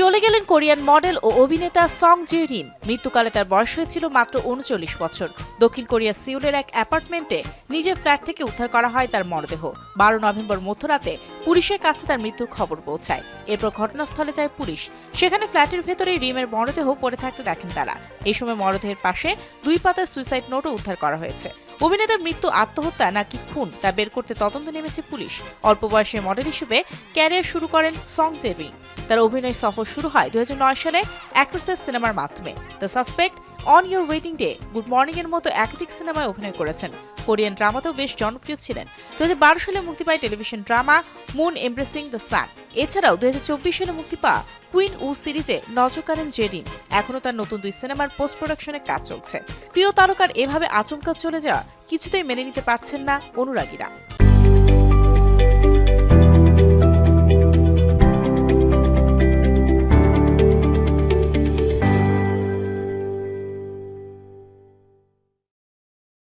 চলে গেলেন Korean model ও অভিনেতা সং জে রিন। মৃত্যুকালে তার বয়স হয়েছিল মাত্র উনচল্লিশ বছর। দক্ষিণ কোরিয়ার সিউলের এক অ্যাপার্টমেন্টে নিজের ফ্ল্যাট থেকে উদ্ধার করা হয় তার মরদেহ। বারো নভেম্বর মধ্যরাতে পুলিশের কাছে তার মৃত্যুর খবর পৌঁছায়। এরপর ঘটনাস্থলে যায় পুলিশ। সেখানে ফ্ল্যাটের ভেতরে রিমের মরদেহ পড়ে থাকতে দেখেন তারা। এই সময় মরদেহের পাশে দুই পাতার সুইসাইড নোটও উদ্ধার করা হয়েছে। অভিনেতার মৃত্যু, আত্মহত্যা নাকি খুন তা বের করতে তদন্ত নেমেছে পুলিশ। অল্প বয়সে মডেল হিসেবে ক্যারিয়ার শুরু করেন সং জেবিং তার অভিনয় সফর শুরু হয় দুই হাজার নয় সালে অ্যাক্ট্রেসেস সিনেমার মাধ্যমে। The suspect on your wedding day good morning এর মতো একাধিক সিনেমায় অভিনয় করেছেন। কোরিয়ান ড্রামাতেও বেশ জনপ্রিয় ছিলেন। দুই হাজার বারো সালে মুক্তি পায় television drama moon embracing the sun এছাড়াও দুই হাজার চব্বিশ সালে মুক্তি পাওয়া কুইন উ সিরিজে নজর কাড়েন জেডিন। এখনও তার নতুন দুই সিনেমার পোস্ট প্রোডাকশনে কাজ চলছে। প্রিয় তারকার এভাবে আচমকা চলে যাওয়া কিছুতেই মেনে নিতে পারছেন না অনুরাগীরা।